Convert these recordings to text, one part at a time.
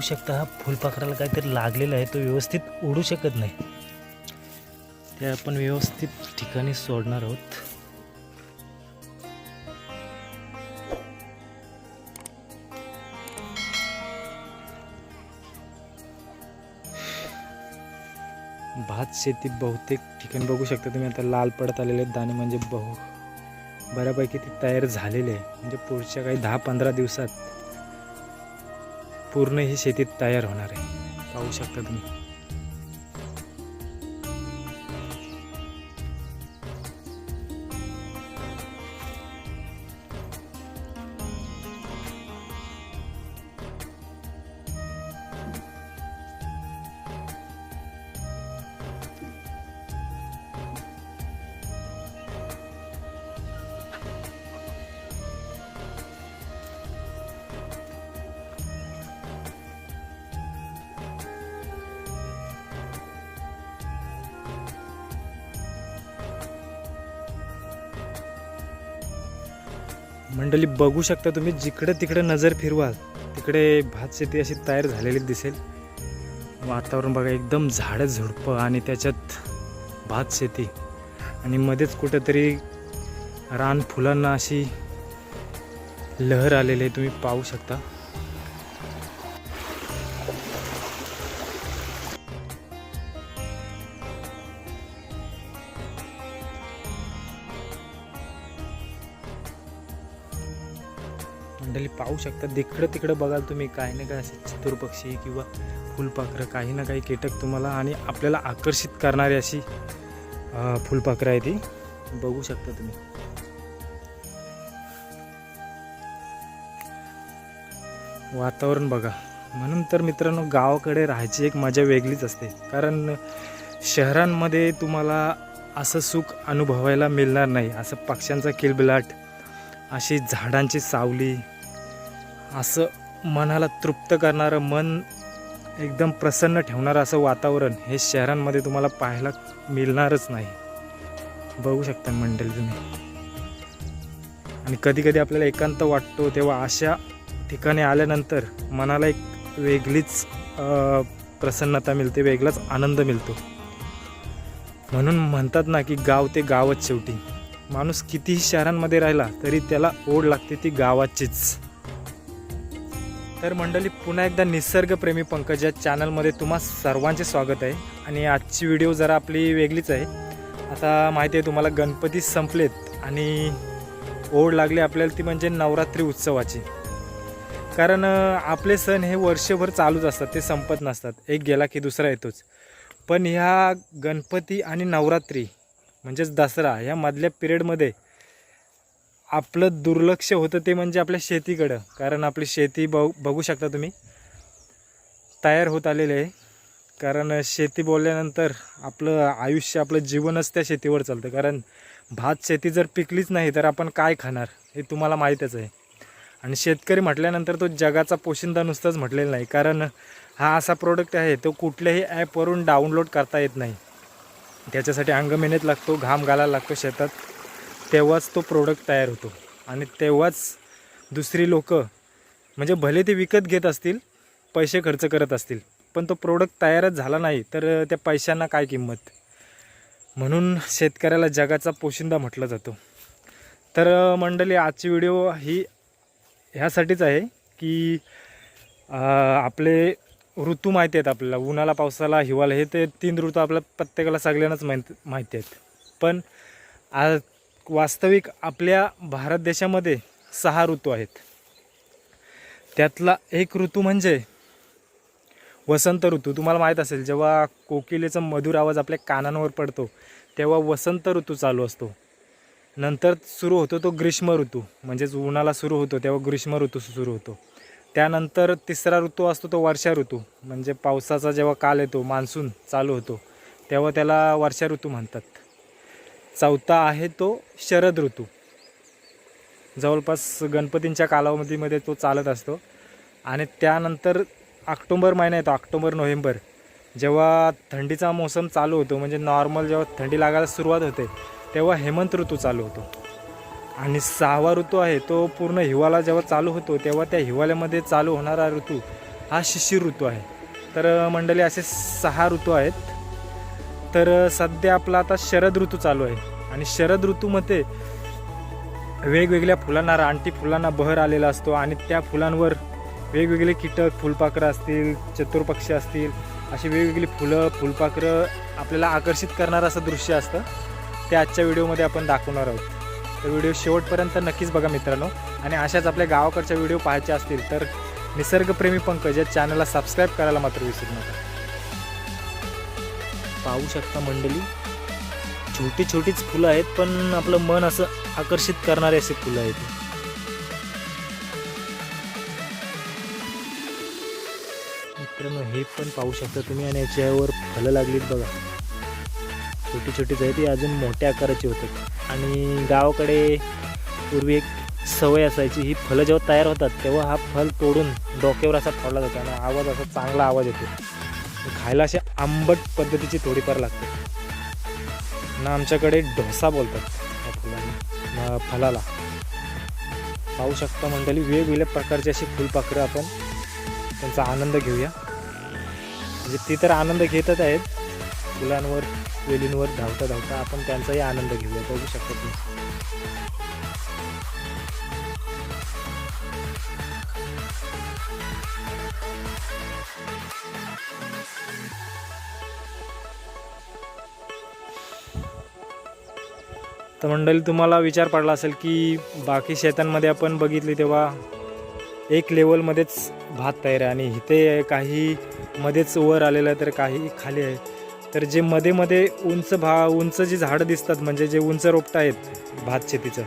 बघू शकता हा फुलपाखराला काहीतरी लागलेला आहे तो व्यवस्थित उडू शकत नाही. ते आपण व्यवस्थित ठिकाणी सोडणार आहोत. भात शेती बहुतेक ठिकाणी बघू शकता तुम्ही. आता लाल पडत आलेले आहेत दाणे म्हणजे बहु बऱ्यापैकी ते तयार झालेले आहे. म्हणजे पुढच्या काही दहा पंधरा दिवसात पूर्ण ही शेतीत तयार होणार आहे. पाहू शकता तुम्ही. मंडळी बघू शकता तुम्ही जिकडे तिकडे नजर फिरवाल तिकडे भात शेती अशी तयार झालेली दिसेल. वातावरण बघा एकदम झाडं झुडपं आणि त्याच्यात भात शेती. आणि मध्येच कुठेतरी रान फुलांना अशी लहर आलेली आहे तुम्ही पाहू शकता. शकता. तिकडं तिकडं बघाल तुम्ही काही ना काही असे चतुर पक्षी किंवा फुलपाखरं काही ना काही कीटक तुम्हाला आणि आपल्याला आकर्षित करणारी अशी फुलपाखरं आहे ती. बघू शकता तुम्ही. वातावरण बघा. म्हणून तर मित्रांनो गावाकडे राहायची एक मजा वेगळीच असते. कारण शहरांमध्ये तुम्हाला असं सुख अनुभवायला मिळणार नाही. असं पक्ष्यांचा किलबिलाट अशी झाडांची सावली असं मनाला तृप्त करणारं मन एकदम प्रसन्न ठेवणारं असं वातावरण हे शहरांमध्ये तुम्हाला पाहायला मिळणारच नाही. बघू शकता मंडळी तुम्ही. आणि कधी कधी आपल्याला एकांत वाटतो तेव्हा अशा ठिकाणी आल्यानंतर मनाला एक वेगळीच प्रसन्नता मिळते वेगळाच आनंद मिळतो. म्हणून म्हणतात ना की गाव ते गावच शेवटी. माणूस कितीही शहरांमध्ये राहिला तरी त्याला ओढ लागते ती गावाचीच. तर मंडळी पुन्हा एकदा निसर्गप्रेमी पंकज या चॅनलमध्ये तुम्हा सर्वांचे स्वागत आहे. आणि आजची व्हिडिओ जरा आपली वेगळीच आहे. आता माहिती आहे तुम्हाला गणपती संपलेत आणि ओढ लागली आपल्याला ती म्हणजे नवरात्री उत्सवाची. कारण आपले सण हे वर्षभर चालूच असतात ते संपत नसतात. एक गेला की दुसरा येतोच. पण ह्या गणपती आणि नवरात्री म्हणजेच दसरा ह्या मधल्या पिरियडमध्ये आपलं दुर्लक्ष होतं ते म्हणजे आपल्या शेतीकडं. कारण आपली शेती बघ बघू शकता तुम्ही. तयार होत आलेले आहे. कारण शेती बोलल्यानंतर आपलं आयुष्य आपलं जीवनच त्या शेतीवर चालतं. कारण भात शेती जर पिकलीच नाही तर आपण काय खाणार? हे तुम्हाला माहीतच आहे. आणि शेतकरी म्हटल्यानंतर तो जगाचा पोशिंदा नुसताच म्हटलेला नाही. कारण हा असा प्रोडक्ट आहे तो कुठल्याही ॲपवरून डाउनलोड करता येत नाही. त्याच्यासाठी अंग मेहनत लागतो घाम घालायला लागतो शेतात. तेव्हाच तो प्रोडक्ट तयार होतो. आणि तेव्हाच दुसरी लोक म्हणजे भले ते विकत घेत असतील पैसे खर्च करत असतील पण तो प्रोडक्ट तयारच झाला नाही तर त्या पैशांना काय किंमत? म्हणून शेतकऱ्याला जगाचा पोशिंदा म्हटलं जातो. तर मंडळी आजची व्हिडिओ ही ह्यासाठीच आहे की आपले ऋतू माहिती आहेत आपल्याला. उन्हाळा पावसाला हिवाळा हे ते तीन ऋतू आपल्या प्रत्येकाला सगळ्यांनाच माहीत माहिती आहेत. पण आज वास्तविक आपल्या भारत देशामध्ये सहा ऋतू आहेत. त्यातला एक ऋतू म्हणजे वसंत ऋतू. तुम्हाला माहीत असेल जेव्हा कोकिलेचा मधुर आवाज आपल्या कानांवर पडतो तेव्हा वसंत ऋतू चालू असतो. नंतर सुरू होतो तो ग्रीष्म ऋतू म्हणजेच उन्हाळा सुरू होतो तेव्हा ग्रीष्म ऋतू सुरू होतो. त्यानंतर तिसरा ऋतू असतो तो वर्षा ऋतू म्हणजे पावसाचा जेव्हा काल येतो मान्सून चालू होतो तेव्हा त्याला वर्षा ऋतू म्हणतात. चौथा आहे तो शरद ऋतू. जवळपास गणपतींच्या कालावधीमध्ये तो चालत असतो. आणि त्यानंतर ऑक्टोंबर महिना येतो ऑक्टोबर नोव्हेंबर. जेव्हा थंडीचा मोसम चालू होतो म्हणजे नॉर्मल जेव्हा थंडी लागायला सुरुवात होते तेव्हा हेमंत ऋतू चालू होतो. आणि सहावा ऋतू आहे तो पूर्ण हिवाळा जेव्हा चालू होतो तेव्हा त्या हिवाळ्यामध्ये चालू होणारा ऋतू हा शिशिर ऋतू आहे. तर मंडळी असे सहा ऋतू आहेत. तर सध्या आपला आता शरद ऋतू चालू आहे. आणि शरद ऋतूमध्ये वेगवेगळ्या फुलांना रानटी फुलांना बहर आलेला असतो आणि त्या फुलांवर वेगवेगळे कीटक फुलपाखरं असतील चतुर्पक्षी असतील अशी वेगवेगळी फुलं फुलपाखरं आपल्याला आकर्षित करणारं असं दृश्य असतं. ते आजच्या व्हिडिओमध्ये आपण दाखवणार आहोत. तर व्हिडिओ शेवटपर्यंत नक्कीच बघा मित्रांनो. आणि अशाच आपल्या गावाकडच्या व्हिडिओ पाहायचे असतील तर निसर्गप्रेमी पंकज या चॅनलला सबस्क्राईब करायला मात्र विसरू नका. पाहू शकता मंडळी. छोटी छोटीच फुलं आहेत पण आपलं मन असं आकर्षित करणारे असे फुलं आहेत. मित्रांनो हे पण पाहू शकता तुम्ही आणि याच्यावर फलं लागलीत बघा. छोटी छोटीच आहेत ती अजून मोठ्या आकाराची होतात. आणि गावाकडे पूर्वी एक सवय असायची ही फलं जेव्हा तयार होतात तेव्हा हा फल तोडून डोक्यावर असा ठेवला जातो आणि आवाज असा चांगला आवाज येतो. खायला असे आंबट पद्धतीची थोडीफार लागते. ना आमच्याकडे डोसा बोलतात या फुलांना फलाला. पाहू शकता मंडळी वेगवेगळ्या प्रकारची अशी फुलपाखरं आपण त्यांचा आनंद घेऊया. म्हणजे ती तर आनंद घेतच आहेत. फुलांवर वेलींवर धावता धावता आपण त्यांचाही आनंद घेऊया बघू शकतो तुम्ही. तर मंडळी तुम्हाला विचार पडला असेल की बाकी शेतांमध्ये आपण बघितली तेव्हा एक लेवलमध्येच भात तयार आहे आणि इथे काही मध्येच वर आलेलं आहे तर काही खाली आहे. तर जे मध्ये मध्ये उंच भा उंच जी झाडं दिसतात म्हणजे जे उंच रोपटं आहेत भात शेतीचं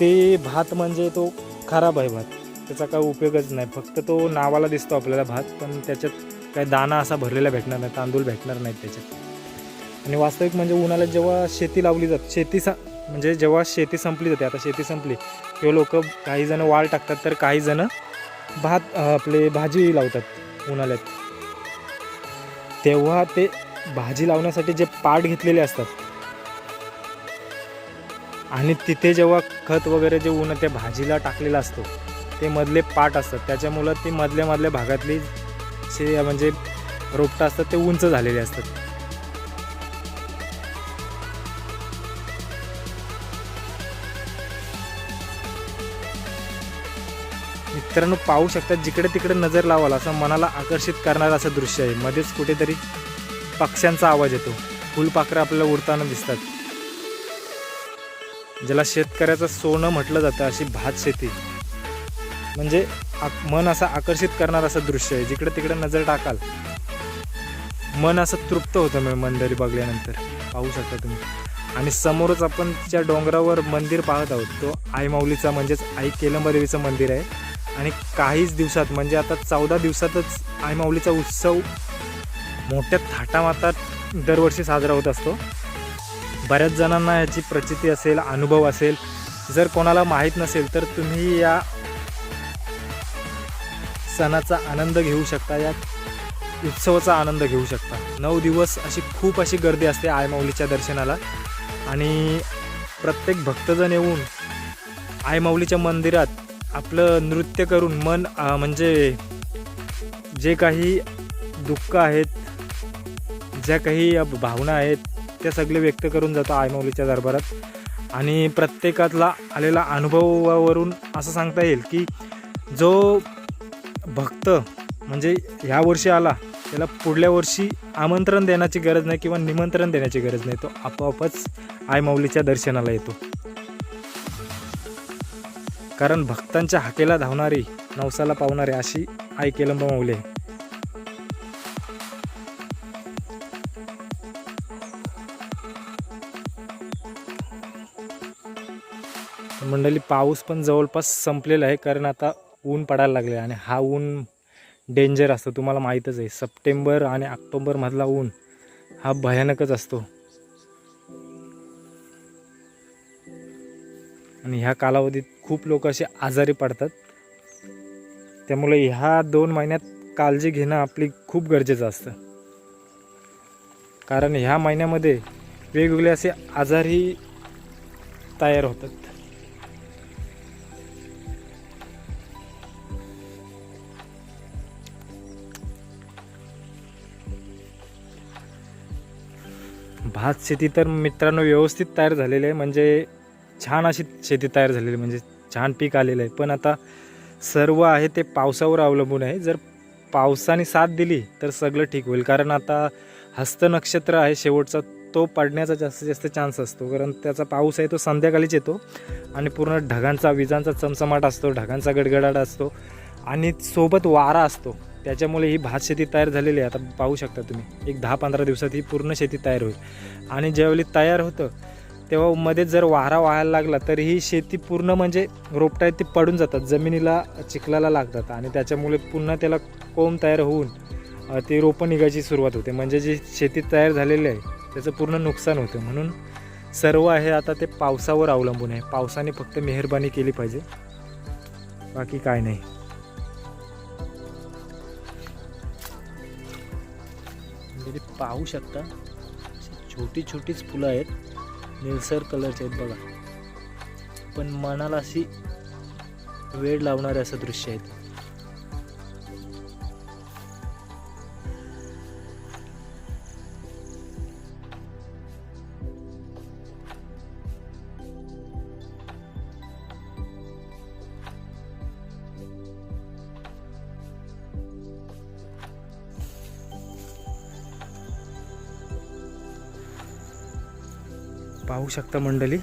ते भात म्हणजे तो खराब आहे भात. त्याचा काही उपयोगच नाही. फक्त तो नावाला दिसतो आपल्याला भात पण त्याच्यात काही दाना असा भरलेला भेटणार नाही तांदूळ भेटणार नाहीत त्याच्यात. आणि वास्तविक म्हणजे उन्हाळ्यात जेव्हा शेती लावली जात शेती सा म्हणजे जेव्हा शेती संपली जाते आता शेती संपली तेव्हा लोक काही जण वाळ टाकतात तर काही जण भात आपले भाजी लावतात उन्हाळ्यात. तेव्हा ते भाजी लावण्यासाठी जे पाट घेतलेले असतात आणि तिथे जेव्हा खत वगैरे जे ऊन त्या भाजीला टाकलेला असतो ते मधले पाट असतात. त्याच्यामुळं ती मधल्या मधल्या भागातली जे म्हणजे रोपटं असतात ते उंच झालेले असतात. मित्रांनो पाहू शकतात जिकडे तिकडे नजर लावाल असं मनाला आकर्षित करणारं असं दृश्य आहे. मध्येच कुठेतरी पक्ष्यांचा आवाज येतो. फुलपाखरं आपल्याला उडताना दिसतात. ज्याला शेतकऱ्याचं सोनं म्हटलं जातं अशी भात शेती. म्हणजे आक- मन असं आकर्षित करणार असं दृश्य आहे. जिकडे तिकडे नजर टाकाल मन असं तृप्त होतं मी मंदिर बघल्यानंतर. पाहू शकता तुम्ही. आणि समोरच आपण त्या डोंगरावर मंदिर पाहत आहोत तो आई माऊलीचा म्हणजेच आई केलंबदेवीचं मंदिर आहे. आणि काहीच दिवसात म्हणजे आता चौदा दिवसातच आई माऊलीचा उत्सव मोठ्या थाटामातात दरवर्षी साजरा होत असतो. बऱ्याच जणांना याची प्रचिती असेल अनुभव असेल. जर कोणाला माहीत नसेल तर तुम्ही या सणाचा आनंद घेऊ शकता या उत्सवाचा आनंद घेऊ शकता. नऊ दिवस अशी खूप अशी गर्दी असते आयमाऊलीच्या दर्शनाला. आणि प्रत्येक भक्तजण येऊन आई माऊलीच्या मंदिरात आपलं नृत्य करून मन म्हणजे जे काही दुःख आहेत ज्या काही भावना आहेत त्या सगळे व्यक्त करून जातो आयमौलीच्या दरबारात. आणि प्रत्येकातला आलेला अनुभवावरून असं सांगता येईल की जो भक्त म्हणजे ह्या वर्षी आला त्याला पुढल्या वर्षी आमंत्रण देण्याची गरज नाही किंवा निमंत्रण देण्याची गरज नाही तो आपोआपच आयमाऊलीच्या दर्शनाला येतो. कारण भक्तांच्या हाकेला धावणारी नवसाला पावणारी अशी आई केलंब माऊली आहे मंडळी पाऊस पण जवळपास संपलेला आहे कारण आता ऊन पडायला लागले आणि हा ऊन डेंजर असतो तुम्हाला माहीतच आहे. सप्टेंबर आणि ऑक्टोबरमधला ऊन हा भयानकच असतो. आणि ह्या कालावधीत खूप लोक असे आजारी पडतात. त्यामुळे ह्या दोन महिन्यात काळजी घेणं आपली खूप गरजेचं असतं. कारण ह्या महिन्यामध्ये वेगवेगळे असे आजारही तयार होतात. भात शेती तर मित्रांनो व्यवस्थित तयार झालेली आहे. म्हणजे छान अशी शेती तयार झालेली आहे, म्हणजे छान पीक आलेलं आहे. पण आता सर्व आहे ते पावसावर अवलंबून आहे. जर पावसाने साथ दिली तर सगळं ठीक होईल. कारण आता हस्त नक्षत्र आहे शेवटचा तो पडण्याचा जास्तीत जास्त चान्स असतो. कारण त्याचा पाऊस आहे तो संध्याकाळीच येतो आणि पूर्ण ढगांचा विजांचा चमचमाट असतो ढगांचा गडगडाट असतो आणि सोबत वारा असतो. त्याच्यामुळे ही भात शेती तयार झालेली आहे. आता पाहू शकता तुम्ही एक दहा पंधरा दिवसात ही पूर्ण शेती तयार होईल. आणि ज्यावेळी तयार होतं तेव्हा मध्ये जर वारा व्हायला लागला तर ही शेती पूर्ण म्हणजे रोपटा ती पडून जातात. जमिनीला चिखलाला लागतात आणि त्याच्यामुळे पुन्हा त्याला कोंब तयार होऊन ती ते रोपं निघायची सुरुवात होते. म्हणजे जी शेती तयार झालेली आहे त्याचं पूर्ण नुकसान होतं. म्हणून सर्व आहे आता ते पावसावर अवलंबून आहे. पावसाने फक्त मेहरबानी केली पाहिजे. बाकी काय नाही. पाहू शकता छोटी छोटीच फुलं आहेत. निळसर कलरचे आहेत बघा. पण मनाला अशी वेळ लावणारे असं दृश्य आहेत. पाहू शकता मंडळी.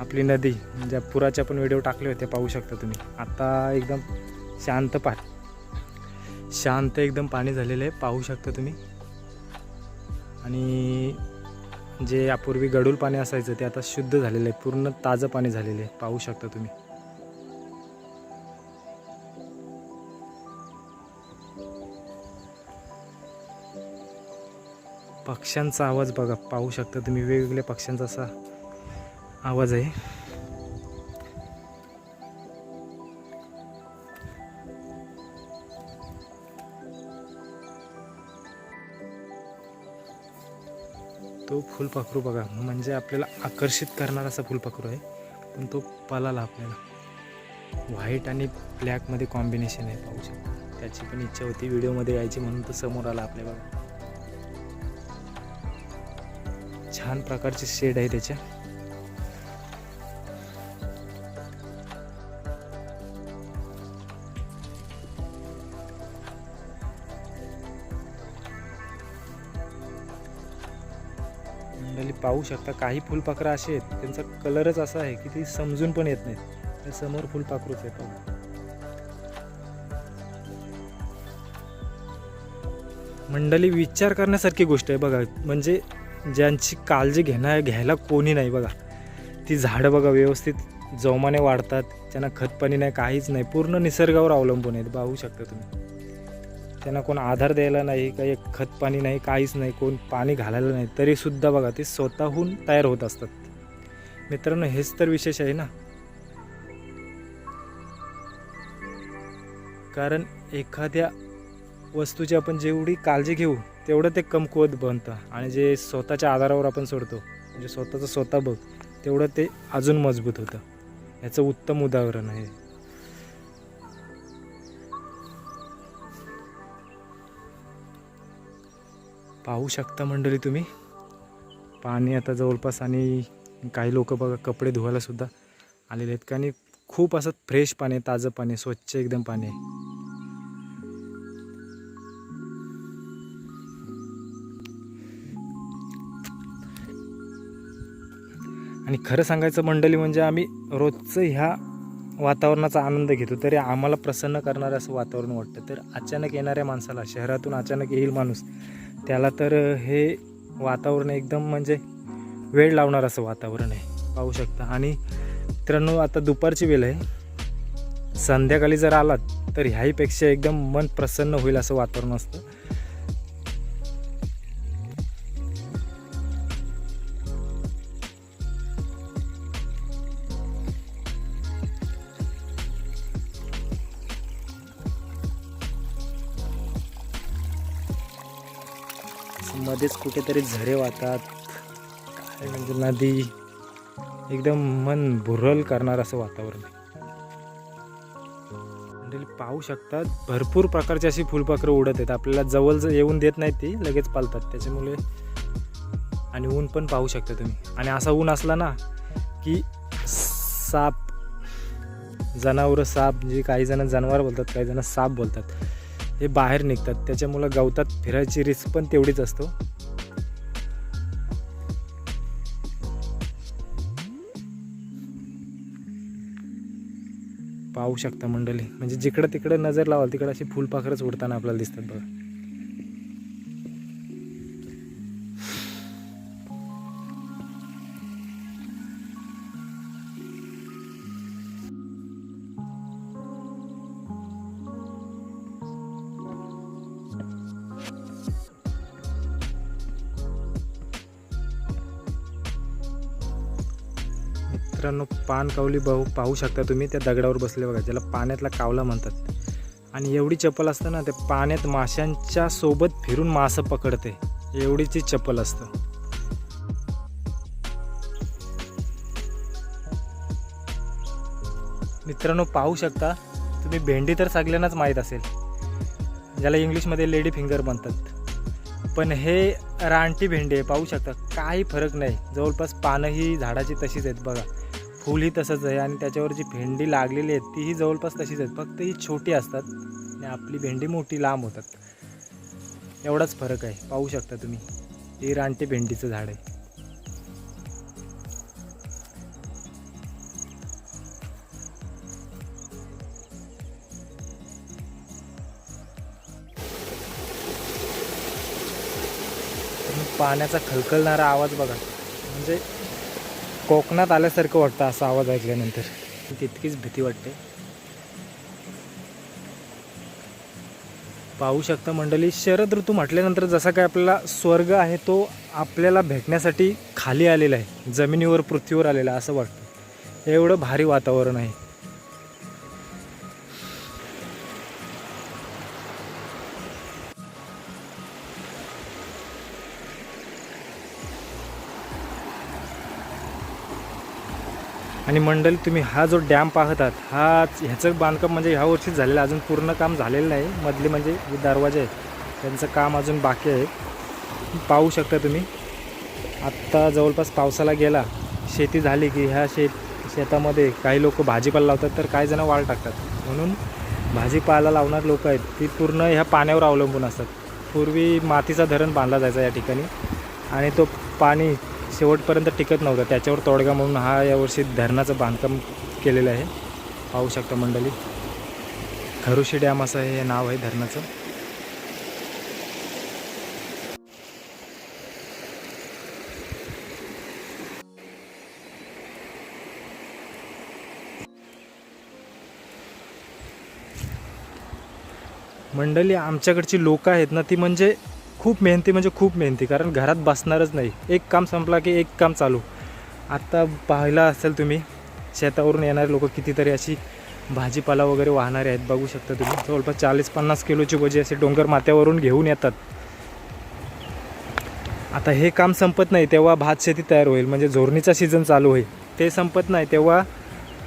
आपली नदी म्हणजे ज्या पुराच्या पण व्हिडिओ टाकले होते पाहू शकता तुम्ही. आता एकदम शांत पा शांत एकदम पाणी झालेलं आहे पाहू शकता तुम्ही. आणि जे यापूर्वी गडूळ पाणी असायचं ते आता शुद्ध झालेलं आहे पूर्ण ताजं पाणी झालेलं आहे पाहू शकता तुम्ही. पक्ष्यांचा आवाज बघा पाहू शकता तुम्ही वेगवेगळ्या पक्ष्यांचा असा आवाज आहे. तो फुलपाखरू बघा म्हणजे आपल्याला आकर्षित करणारा असा फुलपाखरू आहे पण तो पलाला आपल्याला. व्हाईट आणि ब्लॅकमध्ये कॉम्बिनेशन आहे पाहू शकता. त्याची पण इच्छा होती व्हिडिओमध्ये यायची म्हणून तो समोर आला आपल्या बघा. छान प्रकारचे शेड आहे त्याच्या मंडळी पाहू शकता काही फुलपाखरं असे आहेत त्यांचा कलरच असा आहे की ती समजून पण येत नाहीत. त्या समोर फुलपाखरूच आहे पाहू मंडळी विचार करण्यासारखी गोष्ट आहे बघा. म्हणजे ज्यांची काळजी घेणं घ्यायला कोणी नाही बघा. ती झाडं बघा व्यवस्थित जोमाने वाढतात त्यांना खतपाणी नाही काहीच नाही पूर्ण निसर्गावर अवलंबून आहेत पाहू शकता तुम्ही. त्यांना कोण आधार द्यायला नाही काही खतपाणी नाही काहीच नाही कोण पाणी घालायला नाही तरीसुद्धा बघा ते स्वतःहून तयार होत असतात. मित्रांनो हेच तर विशेष आहे ना? कारण एखाद्या वस्तूची आपण जेवढी काळजी घेऊ तेवढं ते कमकुवत बनतं. आणि जे स्वतःच्या आधारावर आपण सोडतो म्हणजे स्वतःचं स्वतः बघ तेवढं ते अजून मजबूत होतं. याचं उत्तम उदाहरण आहे. पाहू शकता मंडळी तुम्ही? पाणी आता जवळपास आणि काही लोक बघा कपडे धुवायला सुद्धा आलेले आहेत. आणि खूप असं फ्रेश पाणी आहे ताजं पाणी आहे, स्वच्छ एकदम पाणी आहे. आणि खरं सांगायचं मंडळी म्हणजे आम्ही रोजचं ह्या वातावरणाचा आनंद घेतो तरी आम्हाला प्रसन्न करणारं असं वातावरण वाटतं. तर अचानक येणाऱ्या माणसाला शहरातून अचानक येईल माणूस त्याला तर हे वातावरण एकदम म्हणजे वेळ लावणार असं वातावरण आहे. पाहू शकता. आणि मित्रांनो आता दुपारची वेळ आहे. संध्याकाळी जर आलात तर ह्याहीपेक्षा एकदम मन प्रसन्न होईल असं वातावरण असतं. मध्येच कुठेतरी झरे वाहतात. काय म्हणजे नदी. एकदम मन भुरल करणार असं वातावरण मंडळी पाहू शकतात भरपूर प्रकारची अशी फुलपाखरं उडत आहेत. आपल्याला जवळ येऊन देत नाहीत ती लगेच पालतात. त्याच्यामुळे आणि ऊन पण पाहू शकता तुम्ही. आणि असा ऊन असला ना की साप जनावरं साप जे काही जण जनावर बोलतात काही जण साप बोलतात. हे बाहेर निघतात. त्याच्यामुळं गवतात फिरायची रिस्क पण तेवढीच असतो. पाहू शकता मंडळी. म्हणजे जिकडं तिकडं नजर लावाल तिकडं अशी फुलपाखरच उडताना आपल्याला दिसतात बघा. पानकावली बहु पाहू शकता तुम्ही त्या दगडावर बसले बघा ज्याला पाण्यातला कावला म्हणतात. आणि एवढी चप्पल असतं ना ते पाण्यात माशांच्या सोबत फिरून मासं पकडते. एवढीची चप्पल असतं. मित्रांनो पाहू शकता तुम्ही भेंडी तर सगळ्यांनाच माहीत असेल ज्याला इंग्लिशमध्ये लेडी फिंगर म्हणतात. पण हे रानटी भेंडी आहे पाहू शकता काही फरक नाही. जवळपास पानंही झाडाची तशीच आहेत बघा. फुलही तसंच आहे आणि त्याच्यावर जी भेंडी लागलेली आहेत तीही जवळपास तशीच आहेत. फक्त ही छोटी असतात आणि आपली भेंडी मोठी लांब होतात. एवढाच फरक आहे. पाहू शकता तुम्ही. हे रानटे भेंडीचं झाड आहे. तुम्ही पाण्याचा खलखलणारा आवाज बघा. म्हणजे कोकणात आल्यासारखं वाटतं असा आवाज ऐकल्यानंतर. तितकीच भीती वाटते. पाहू शकता मंडळी शरद ऋतू म्हटल्यानंतर जसा काय आपल्याला स्वर्ग आहे तो आपल्याला भेटण्यासाठी खाली आलेला आहे. जमिनीवर पृथ्वीवर आलेला असं वाटतं. एवढं भारी वातावरण आहे. आणि मंडळी तुम्ही हा जो डॅम पाहतात हा ह्याचं बांधकाम म्हणजे ह्या वर्षीच झालेलं आहे. अजून पूर्ण काम झालेलं नाही. मधले म्हणजे जे दरवाजे आहेत त्यांचं काम अजून बाकी आहे. पाहू शकता तुम्ही. आत्ता जवळपास पावसाला गेला. शेती झाली की ह्या शेत शेतामध्ये काही लोक भाजीपाला लावतात तर काही जणं वाळ टाकतात. म्हणून भाजीपाला लावणार लोक आहेत ती पूर्ण ह्या पाण्यावर अवलंबून असतात. पूर्वी मातीचा धरण बांधला जायचा या ठिकाणी. आणि तो पाणी शेवटपर्यंत टिकत नव्हता. त्याच्यावर तोडगा म्हणून हा यावर्षी धरणाचं बांधकाम केलेलं आहे. पाहू शकता मंडळी. खरुशी डॅम असं हे नाव आहे धरणाचं. मंडळी आमच्याकडची लोकं आहेत ना ती म्हणजे खूप मेहनती म्हणजे खूप मेहनती कारण घरात बसणारच नाही. एक काम संपला की एक काम चालू. आत्ता पाहिला असेल तुम्ही शेतावरून येणारे लोक कितीतरी अशी भाजीपाला वगैरे वाहणारे आहेत बघू शकता तुम्ही. जवळपास चाळीस पन्नास किलोची भजी असे डोंगर माथ्यावरून घेऊन येतात. आता हे काम संपत नाही तेव्हा भात शेती तयार होईल. म्हणजे झोरणीचा सीझन चालू होईल. ते संपत नाही तेव्हा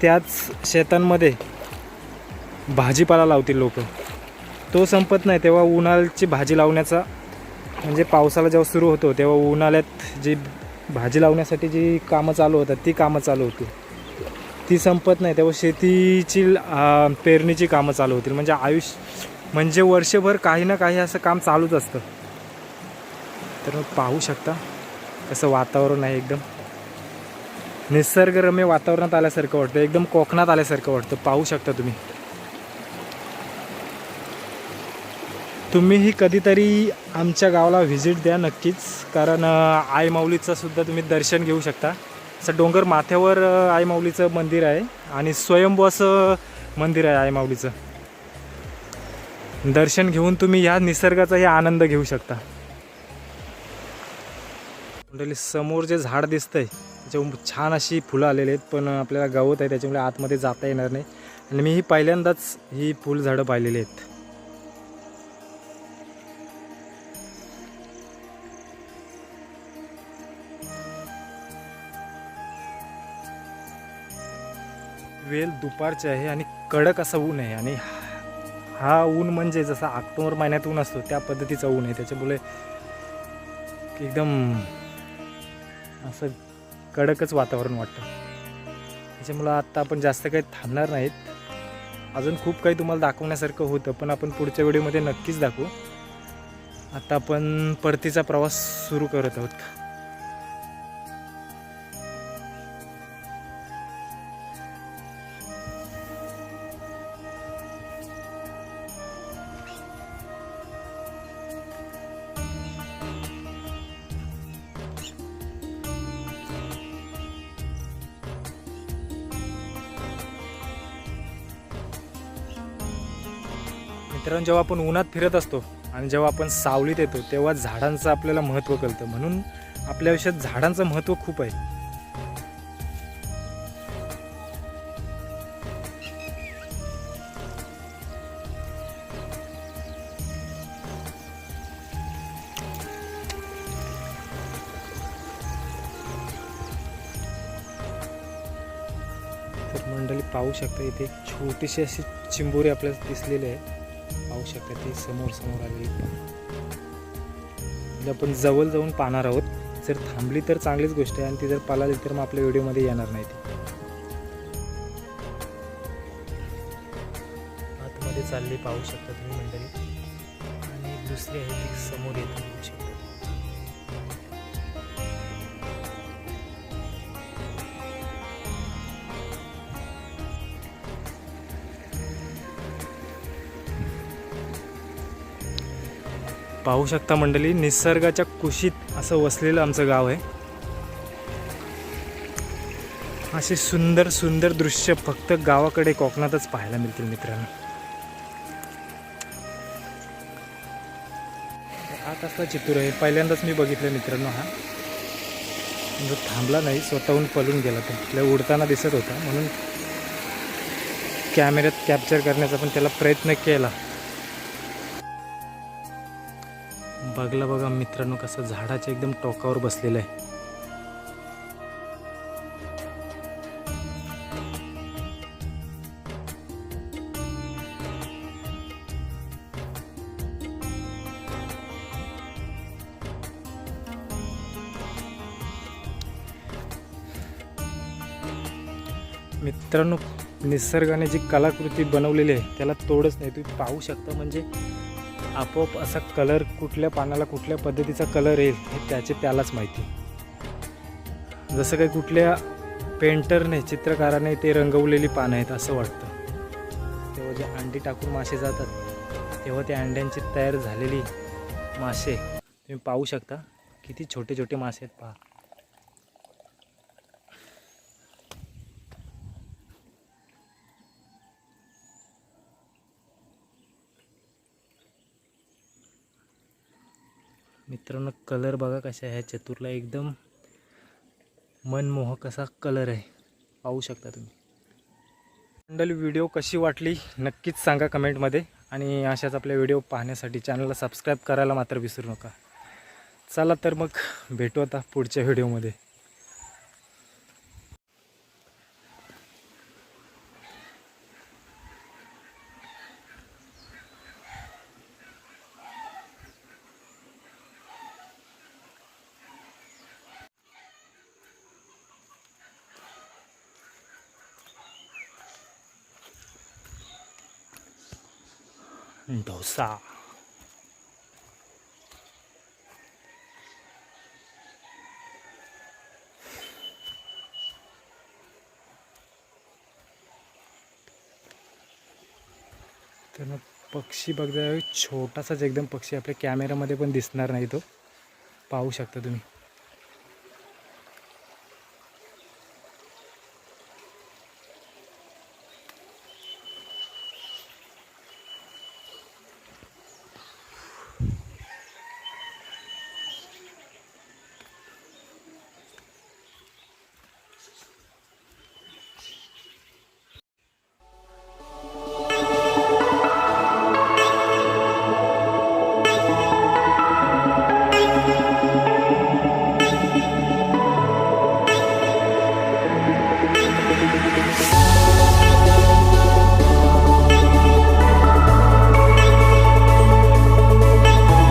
त्याच शेतांमध्ये भाजीपाला लावतील लोक. तो संपत नाही तेव्हा उन्हाळ्याची भाजी लावण्याचा म्हणजे पावसाला जेव्हा सुरू होतो तेव्हा उन्हाळ्यात जी भाजी लावण्यासाठी जी कामं चालू होतात ती कामं चालू होती. ती संपत नाही तेव्हा शेतीची पेरणीची कामं चालू होतील. म्हणजे आयुष्य म्हणजे वर्षभर काही ना काही असं काम चालूच असतं. तर मग पाहू शकता कसं वातावरण आहे एकदम. निसर्गरम्य वातावरणात आल्यासारखं वाटतं एकदम कोकणात आल्यासारखं वाटतं. पाहू शकता तुम्ही. तुम्हीही कधीतरी आमच्या गावाला व्हिजिट द्या नक्कीच. कारण अं, आई सुद्धा तुम्ही दर्शन घेऊ शकता. असं डोंगर माथ्यावर आई माऊलीचं मंदिर आहे आणि स्वयंभू असं मंदिर आहे आई माऊलीचं. दर्शन घेऊन तुम्ही ह्या निसर्गाचाही आनंद घेऊ शकता. समोर जे झाड दिसतंय त्याच्या छान अशी फुलं आलेली आहेत. पण आपल्याला गवत आहे त्याच्यामुळे आतमध्ये जाता येणार नाही. आणि मी ही पहिल्यांदाच ही फुलझाडं पाहिलेली आहेत. वेल दुपारची आहे आणि कडक असं ऊन आहे आणि हा ऊन म्हणजे जसा ऑक्टोबर महिन्यात ऊन असतो त्या पद्धतीचा ऊन आहे. त्याच्यामुळे एकदम असं कडकच वातावरण वाटतं. त्याच्यामुळं आत्ता आपण जास्त काही थांबणार नाहीत. अजून खूप काही तुम्हाला दाखवण्यासारखं होतं पण आपण पुढच्या व्हिडिओमध्ये नक्कीच दाखवू. आता आपण परतीचा प्रवास सुरू करत आहोत. कारण जेव्हा आपण उन्हात फिरत असतो आणि जेव्हा आपण सावलीत येतो तेव्हा झाडांचं आपल्याला महत्त्व कळतं. म्हणून आपल्या आयुष्यात झाडांचं महत्त्व खूप आहे. तर मंडळी पाहू शकता इथे एक छोटीशी अशी चिंबोरी आपल्याला दिसलेली आहे. पाहू शकता ते समोर समोर आलेली म्हणजे आपण जवळ जाऊन पाहणार आहोत. जर थांबली तर चांगलीच गोष्ट आहे आणि ती जर पालाली तर मग आपल्या व्हिडिओमध्ये येणार नाही ती. आतमध्ये चालली पाहू शकता तुम्ही मंडळी. आणि दुसरी आहे ती समोर येत पाहू शकता मंडळी निसर्गाच्या कुशीत असं वसलेलं आमचं गाव आहे. असे सुंदर सुंदर दृश्य फक्त गावाकडे कोकणातच पाहायला मिळतील मित्रांनो. हा कसला चितूर आहे पहिल्यांदाच मी बघितलं मित्रांनो हा. जो थांबला नाही स्वतःहून पळून गेला तो. आपल्या उडताना दिसत होता म्हणून कॅमेऱ्यात कॅप्चर करण्याचा पण त्याला प्रयत्न केला. बघला बघा मित्रांनो कसं झाडाच्या एकदम टोकावर बसलेलं आहे. मित्रांनो निसर्गाने जी कलाकृती बनवलेली आहे त्याला तोडच नाही. तुम्ही पाहू शकता म्हणजे आपोआप असा कलर कुठल्या पानाला कुठल्या पद्धतीचा कलर येईल हे त्याचे त्यालाच माहिती. जसं काही कुठल्या पेंटरने चित्रकाराने ते रंगवलेली पानं आहेत असं वाटतं. तेव्हा जे अंडी टाकून मासे जातात तेव्हा त्या अंड्यांची तयार झालेली मासे तुम्ही पाहू शकता. किती छोटे छोटे मासे आहेत पहा. मित्रांनो कलर बघा कशा आहे चतुरला एकदम मनमोहक असा कलर आहे. पाहू शकता तुम्ही. मंडळी व्हिडिओ कशी वाटली? नक्कीच सांगा कमेंटमध्ये आणि अशाच आपल्या व्हिडिओ पाहण्यासाठी चॅनलला सबस्क्राईब करायला मात्र विसरू नका. चला तर मग भेटू आता पुढच्या व्हिडिओमध्ये सहा तर मग पक्षी बघता छोटासाच एकदम पक्षी आपल्या कॅमेरामध्ये पण दिसणार नाही तो. पाहू शकता तुम्ही.